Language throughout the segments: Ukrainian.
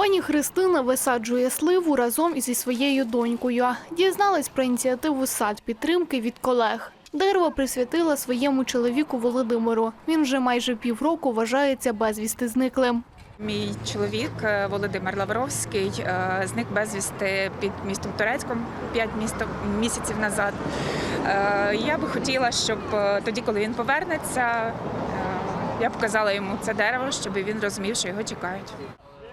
Пані Христина висаджує сливу разом зі своєю донькою. Дізналась про ініціативу сад підтримки від колег. Дерево присвятила своєму чоловіку Володимиру. Він вже майже півроку вважається безвісти зниклим. Мій чоловік е, Володимир Лавровський е, зник безвісти під містом Турецьком 5 місяців назад. Е, Я би хотіла, щоб тоді, коли він повернеться, я показала йому це дерево, щоб він розумів, що його чекають.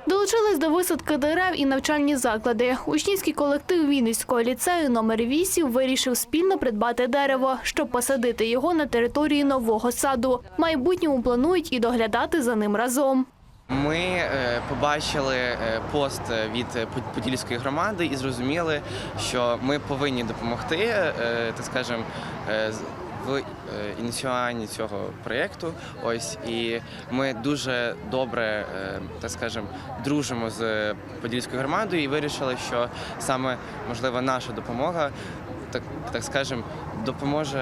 Долучились до висадки дерев і навчальні заклади. Учнівський колектив Вінницького ліцею номер 8 вирішив спільно придбати дерево, щоб посадити його на території нового саду. Майбутньому планують і доглядати за ним разом. Ми е, побачили е, пост від Подільської громади і зрозуміли, що ми повинні допомогти, е, так скажемо, в е, ініціюванні цього проєкту. Ось і ми дуже добре, е, так скажемо, дружимо з Подільською громадою і вирішили, що саме можливо наша допомога, так, так скажемо, допоможе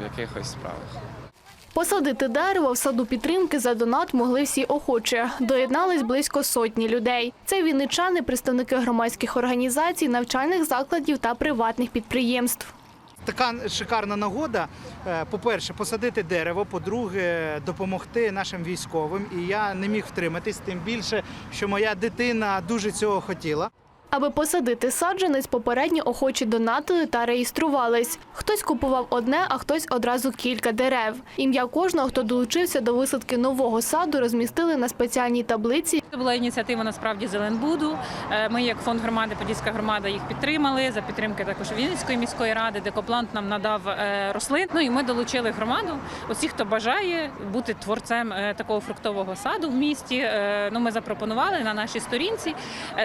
в якихось справах. Посадити дерево в саду підтримки за донат могли всі охочі. Доєднались близько сотні людей. Це вінничани, представники громадських організацій, навчальних закладів та приватних підприємств. Така шикарна нагода. е, По-перше, посадити дерево, по-друге, допомогти нашим військовим. І я не міг втриматись, тим більше, що моя дитина дуже цього хотіла. Аби посадити саджанець, попередньо охочі донатили та реєструвались. Хтось купував одне, а хтось одразу кілька дерев. Ім'я кожного, хто долучився до висадки нового саду, розмістили на спеціальній таблиці. Це була ініціатива насправді Зеленбуду. Е, Ми, як фонд громади, Подільська громада, їх підтримали за підтримки також Вінницької міської ради, де Коплант нам надав е, рослин. Ну і ми долучили громаду. Усіх, хто бажає бути творцем е, такого фруктового саду в місті. Ну, ми запропонували на нашій сторінці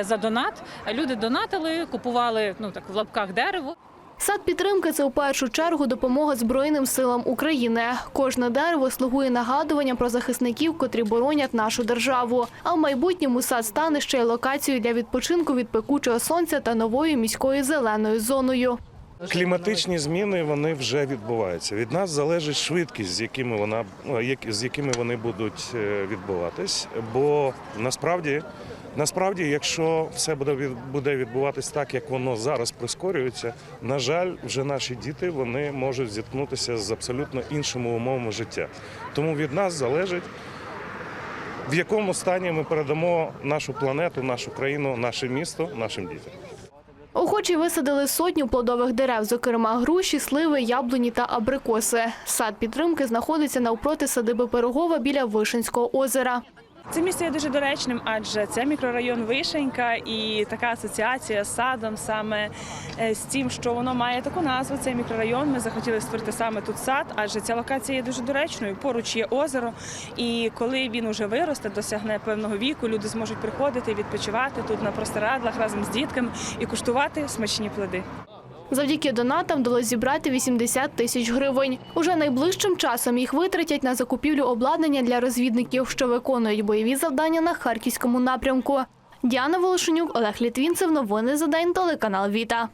за донат. Люди донатили, купували ну так в лапках дерево. Сад підтримки це у першу чергу допомога Збройним силам України. Кожне дерево слугує нагадуванням про захисників, котрі боронять нашу державу. А в майбутньому сад стане ще й локацією для відпочинку від пекучого сонця та новою міською зеленою зоною. Кліматичні зміни вони вже відбуваються. Від нас залежить швидкість, з якими вона ну, як- з якими вони будуть е, відбуватись. Бо насправді, насправді, якщо все буде буде відбуватись так, як воно зараз прискорюється, на жаль, вже наші діти вони можуть зіткнутися з абсолютно іншими умовами життя. Тому від нас залежить. В якому стані ми передамо нашу планету, нашу країну, наше місто нашим дітям. Охочі висадили сотню плодових дерев, зокрема груші, сливи, яблуні та абрикоси. Сад підтримки знаходиться навпроти садиби Пирогова біля Вишинського озера. Це місце є дуже доречним, адже це мікрорайон Вишенька і така асоціація з садом, саме е, з тим, що воно має таку назву. Цей мікрорайон. Ми захотіли створити саме тут сад, адже ця локація є дуже доречною. Поруч є озеро, і коли він уже виросте, досягне певного віку, люди зможуть приходити, відпочивати тут на простирадлах разом з дітками і куштувати смачні плоди. Завдяки донатам вдалося зібрати 80 тисяч гривень. Уже найближчим часом їх витратять на закупівлю обладнання для розвідників, що виконують бойові завдання на харківському напрямку. Діана Волошенюк, Олег Літвінцев. Новини за день. Телеканал Віта.